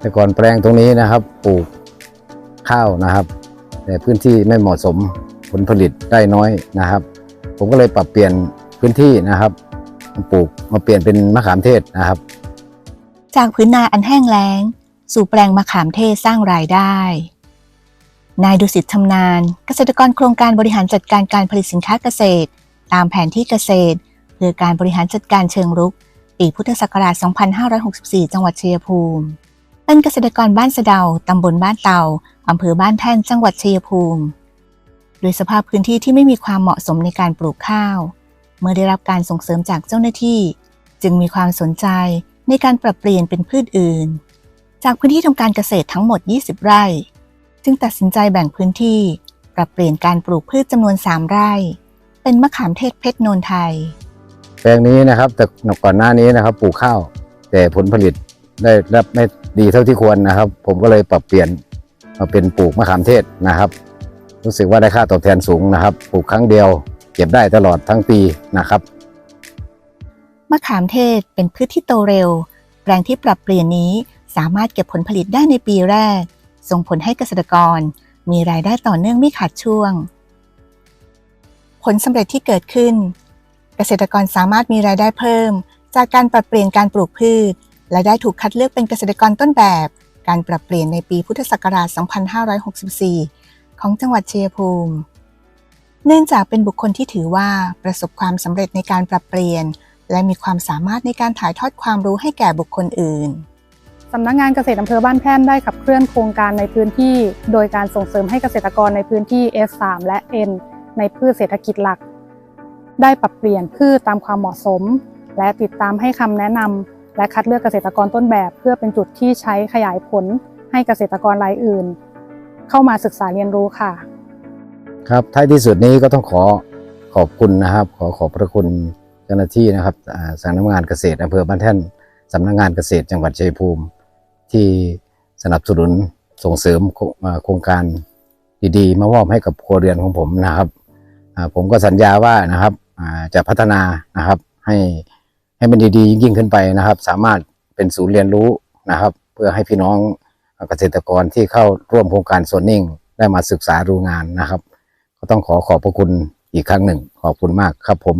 แต่ก่อนแปลงตรงนี้นะครับปลูกข้าวนะครับ แต่พื้นที่ไม่เหมาะสมผลผลิตได้น้อยนะครับ ผมก็เลยปรับเปลี่ยนพื้นที่นะครับมาปลูกมาเปลี่ยนเป็นมะขามเทศนะครับ จากพื้นนาอันแห้งแล้ง สู่แปลงมะขามเทศสร้างรายได้ นายดุสิตชำนาญเกษตรกรโครงการบริหารจัดการการผลิตสินค้าเกษตร ตามแผนที่เกษตรเพื่อการบริหารจัดการเชิงรุก ปีพุทธศักราช 2564 จังหวัดเชัยภูมิ เป็นเกษตรกรบ้านสะเดา ตำบลบ้านเตา อำเภอบ้านแท่น จังหวัดชัยภูมิ โดยสภาพพื้นที่ที่ไม่มีความเหมาะสมในการปลูกข้าว เมื่อได้รับการส่งเสริมจากเจ้าหน้าที่ จึงมีความสนใจในการปรับเปลี่ยนเป็นพืชอื่น จากพื้นที่ทำการเกษตรทั้งหมด 20 ไร่ จึงตัดสินใจแบ่งพื้นที่ ปรับเปลี่ยนการปลูกพืชจำนวน 3 ไร่ เป็นมะขามเทศเพชรโนนไทย แปลงนี้นะครับแต่ก่อนหน้านี้นะครับปลูกข้าว แต่ผลผลิตได้รับไม่ ดีเท่าที่ควรนะครับ ผมก็เลยปรับเปลี่ยนมาเป็นปลูกมะขามเทศนะครับ รู้สึกว่าได้ค่าตอบแทนสูงนะครับ ปลูกครั้งเดียว เก็บได้ตลอดทั้งปีนะครับมะขามเทศเป็นพืชที่โตเร็ว แปลงที่ปรับเปลี่ยนนี้สามารถเก็บผลผลิตได้ในปีแรก ส่งผลให้เกษตรกร มีรายได้ต่อเนื่องไม่ขาดช่วง ผลสำเร็จที่เกิดขึ้น เกษตรกรสามารถมีรายได้เพิ่ม จากการปรับเปลี่ยนการปลูกพืช และได้ถูกคัดเลือกเป็นเกษตรกรต้นแบบ การปรับเปลี่ยนในปีพุทธศักราช 2564 ของจังหวัดเชัยภูมิ เนื่องจากเป็นบุคคลที่ถือว่าประสบความสำเร็จในการปรับเปลี่ยน และมีความสามารถในการถ่ายทอดความรู้ให้แก่บุคคลอื่นสำนักงานเกษตรอำเภอบ้านแท่นได้ขับเคลื่อนโครงการในพื้นที่ โดยการส่งเสริมให้เกษตรกรในพื้นที่ S3 และ N ในพืชเศรษฐกิจหลัก ได้ปรับเปลี่ยนพืชตามความเหมาะสม และติดตามให้คำแนะนำ และคัดเลือกเกษตรกรต้นแบบ เพื่อเป็นจุดที่ใช้ขยายผลให้เกษตรกรรายอื่น เข้ามาศึกษาเรียนรู้ค่ะ ครับท้ายที่สุดนี้ก็ต้องขอขอบคุณนะครับ ขอขอบพระคุณเจ้าหน้าที่นะครับสำนักงานเกษตรอำเภอบ้านแท่นสำนักงานเกษตรจังหวัดชัยภูมิ ที่สนับสนุนส่งเสริมโครงการดีๆ มามอบให้กับครัวเรือนของผมนะครับผมก็สัญญาว่านะครับจะพัฒนานะครับให้ ให้มันดีๆยิ่งขึ้นไปนะครับ สามารถเป็นศูนย์เรียนรู้นะครับ เพื่อให้พี่น้องเกษตรกรที่เข้าร่วมโครงการโซนนิ่ง ได้มาศึกษาดูงานนะครับ ก็ต้องขอขอบพระคุณอีกครั้งหนึ่ง ขอบคุณมากครับผม